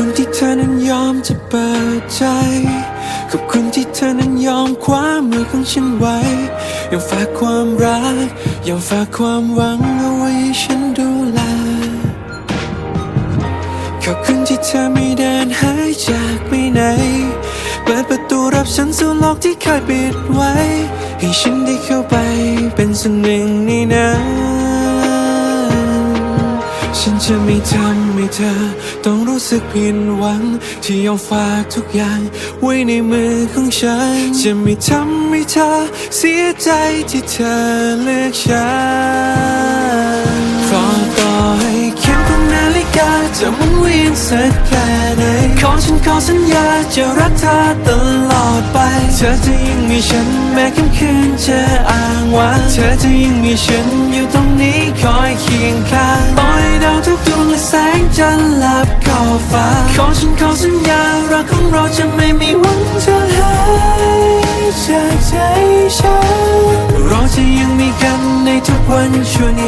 คุณที่เธอนั้นยอมจะเปิดใจ ขอบคุณที่เธอนั้นยอมคว้ามือของฉันไว้ ยังฝากความรัก ยังฝากความหวังเอาไว้ฉันดูแล ขอบคุณที่เธอไม่เดินหายจากไปไหน เปิดประตูรับฉันสู่โลกที่เคยปิดไว้ ให้ฉันได้เข้าไปเป็นส่วนหนึ่งในนั้น ฉันจะไม่ทำให้เธอ ต้องรู้สึกผิดหวัง ที่ยอมฝากทุกอย่าง ไว้ในมือของฉัน จะไม่ทำให้เธอ เสียใจที่เธอเลือกฉันเพราะต่อให้เข็มของนาฬิกา จะมุนเวียนสักแค่ไหนขอฉันขอสัญญาจะรักเธอตลอดไป เธอจะยังมีฉันแม้ค่ำคืนจะอ้างว้างเธอจะยังมีฉันอยู่ตรงนี้คอยคีย จะไม่มีวันจะหายจากใจฉันเราจะยังมีกันในทุกวันชั่วนิ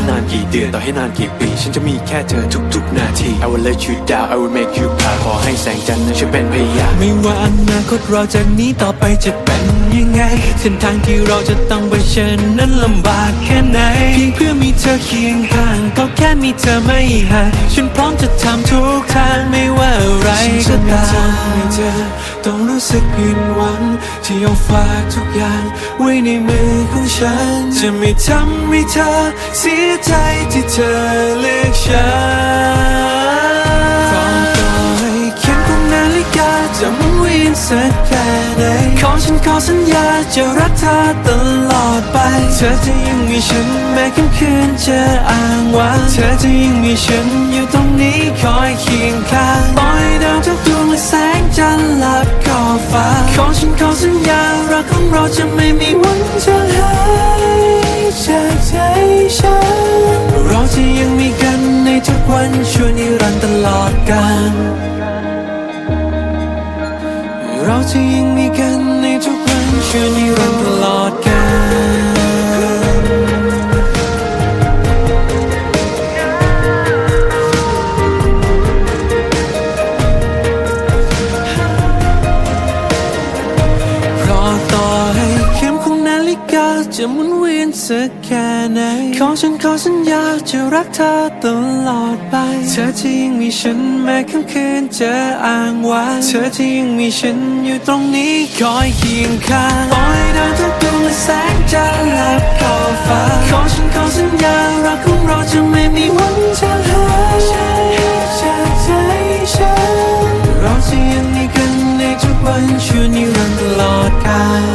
ให้นานกี่เดือนต่อให้นานกี่ปี ฉันจะมีแค่เธอทุกๆนาที I will let you down I will make you proud ขอให้แสงจันทร์นั้นช่วยเป็นพยานไม่ว่าอนาคตเราจากนี้ต่อไปจะเป็นยังไงเส้นทางที่เราจะต้องเผชิญนั้นลำบากแค่ไหนเพียงเพื่อมีเธอเคียงข้างก็แค่มีเธอไม่ห่างฉันพร้อมจะทำทุกทางไม่ว่าอะไรก็ตามให้เธอ ต้องรู้สึกผิดหวัง ที่ยอมฝากทุกอย่าง ไว้ในมือของฉัน จะไม่ทำให้เธอเสียใจที่เธอเลือกฉันต่อให้เข็มของนาฬิกาจะมุนเวียนสักแค่ไหนขอฉันขอสัญญาจะรักเธอตลอดไป เธอจะยังมีฉันแม้ค่ำคืนจะอ้างว้างเธอจะยังมีฉันอยู่ตรงนี้ กของเราจะไม่มีวันจะหายจากใจฉัน เราจะยังมีกันในทุกวันชั่วนิรันดร์ตลอดกาลเราจะยังมีกันในทุกวันชั่วนิรันดร์ตลอด ฬิกาจะหมุนเวียนสักแค่ไหน ขอฉันขอสัญญาจะรักเธอตลอดไป เธอจะยังมีฉันแม้ค่ำคืนจะอ้างว้างเธอจะยังมีฉันอยู่ตรงนี้คอยเคียงข้างปล่อยดาวทุกดวงและแสงจันทร์ลับขอบฟ้า ขอฉันขอสัญญารักของเราจะไม่มีวันจะหายจากใจฉันเราจะยังมีกันในทุกวันชั่วนิรันดร์ตลอดกาล